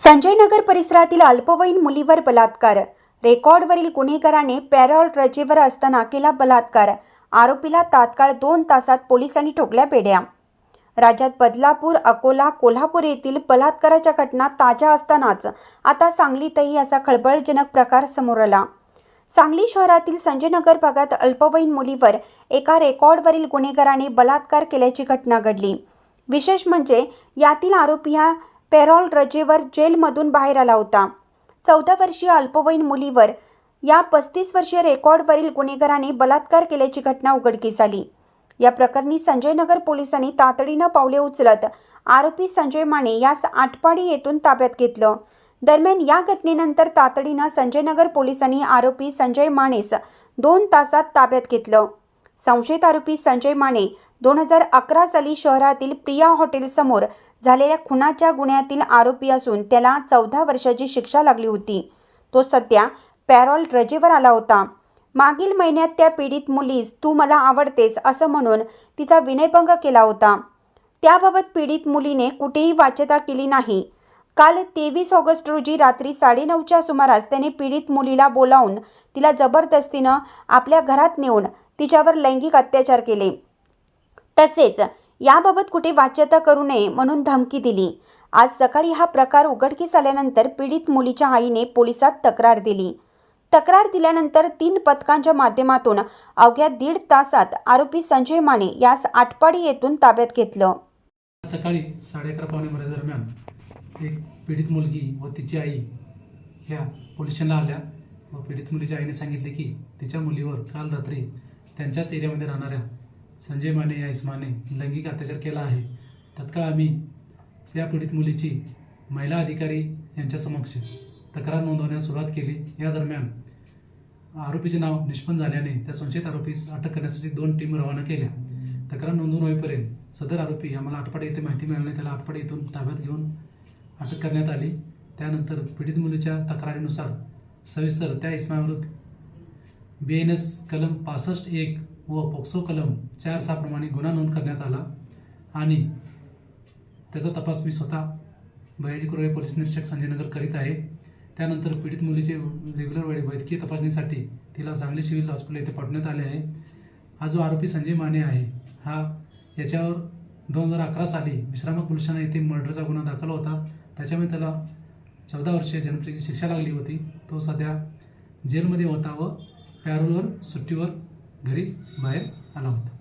संजयनगर परिसरातील अल्पवयीन मुलीवर बलात्कार. रेकॉर्डवरील गुन्हेगाराने पॅरॉल रजेवर असताना केला बलात्कार. आरोपीला तात्काळ दोन तासात पोलिसांनी ठोकल्या पेड्या राज्यात बदलापूर अकोला कोल्हापूर येथील बलात्काराच्या घटना ताज्या असतानाच. आता सांगलीतही असा खळबळजनक प्रकार समोर आला. सांगली शहरातील संजयनगर भागात अल्पवयीन मुलीवर एका रेकॉर्डवरील गुन्हेगाराने बलात्कार केल्याची घटना घडली. विशेष म्हणजे यातील आरोपी हा पेरोल रजेवर जेलमधून बाहेर आला होता. चौदा वर्षीय अल्पवयीन मुलीवर या पस्तीस वर्षीय रेकॉर्डवरील गुन्हेगाराने बलात्कार केल्याची घटना उघडकीस आली. या प्रकरणी संजयनगर पोलिसांनी तातडीनं पावले उचलत आरोपी संजय माने यास आटपाडी येथून ताब्यात घेतलं. दरम्यान या घटनेनंतर तातडीनं संजयनगर पोलिसांनी आरोपी संजय मानेस दोन तासात ताब्यात घेतलं. संशयित आरोपी संजय माने दोन हजार अकरा साली शहरातील प्रिया हॉटेलसमोर झालेल्या खुनाच्या गुन्ह्यातील आरोपी असून त्याला चौदा वर्षाची शिक्षा लागली होती. तो सध्या पॅरोल रजेवर आला होता. मागील महिन्यात त्या पीडित मुलीस तू मला आवडतेस असं म्हणून तिचा विनयभंग केला होता. त्याबाबत पीडित मुलीने कुठेही वाच्यता केली नाही. काल तेवीस ऑगस्ट रोजी रात्री साडेनऊच्या सुमारास त्याने पीडित मुलीला बोलावून तिला जबरदस्तीनं आपल्या घरात नेऊन तिच्यावर लैंगिक अत्याचार केले. तसेच याबाबत कुठे वाच्यता करू नये म्हणून धमकी दिली. आज सकाळी हा प्रकार उघडकीस आल्यानंतर पीडित मुलीच्या आईने पोलिसात तक्रार दिली. तक्रार दिल्यानंतर तीन पथकांच्या माध्यमातून अवघ्या दीड तासात आरोपी संजय माने यास आटपाडी येथून ताब्यात घेतलं. सकाळी साडे अकरा पावणे बारा दरम्यान एक पीडित मुलगी व तिची आई ह्या पोलीस स्टेशनला आल्या व पीडित मुलीच्या आईने सांगितले की तिच्या मुलीवर काल रात्री त्यांच्याच एरियामध्ये राहणाऱ्या संजय माने या इस्माने लैंगिक अत्याचार केला आहे. तत्काळ आम्ही या पीडित मुलीची महिला अधिकारी यांच्यासमक्ष तक्रार नोंदवण्यास सुरुवात केली. या दरम्यान आरोपीचे नाव निष्पन्न झाल्याने त्या संशयित आरोपीस अटक करण्यासाठी दोन टीम रवाना केल्या. तक्रार नोंदवून होईपर्यंत सदर आरोपी आम्हाला आटपाडे येथे माहिती मिळाल्याने त्याला आटपाडे येथून ताब्यात घेऊन अटक करण्यात आली. त्यानंतर पीडित मुलीच्या तक्रारीनुसार सविस्तर त्या इस्मावर बी एन एस कलम पासष्ट एक व पोक्सो कलम चार सहाप्रमाणे गुन्हा नोंद करण्यात आला आणि त्याचा तपास मी स्वतः बयाजी कुरळे पोलीस निरीक्षक संजयनगर करीत आहे. त्यानंतर पीडित मुलीचे रेग्युलर वेळे वैद्यकीय तपासणीसाठी तिला सांगली सिव्हिल हॉस्पिटल येथे पाठवण्यात आले आहे. हा जो आरोपी संजय माने आहे हा याच्यावर दोन हजार अकरा साली विश्रामक पोलीस ठाणे येथे मर्डरचा गुन्हा दाखल होता. त्याच्यामुळे त्याला चौदा वर्षे जन्मठेची शिक्षा लागली होती. तो सध्या जेलमध्ये होता व पॅरोलवर सुट्टीवर घरी बाहेर आला होता.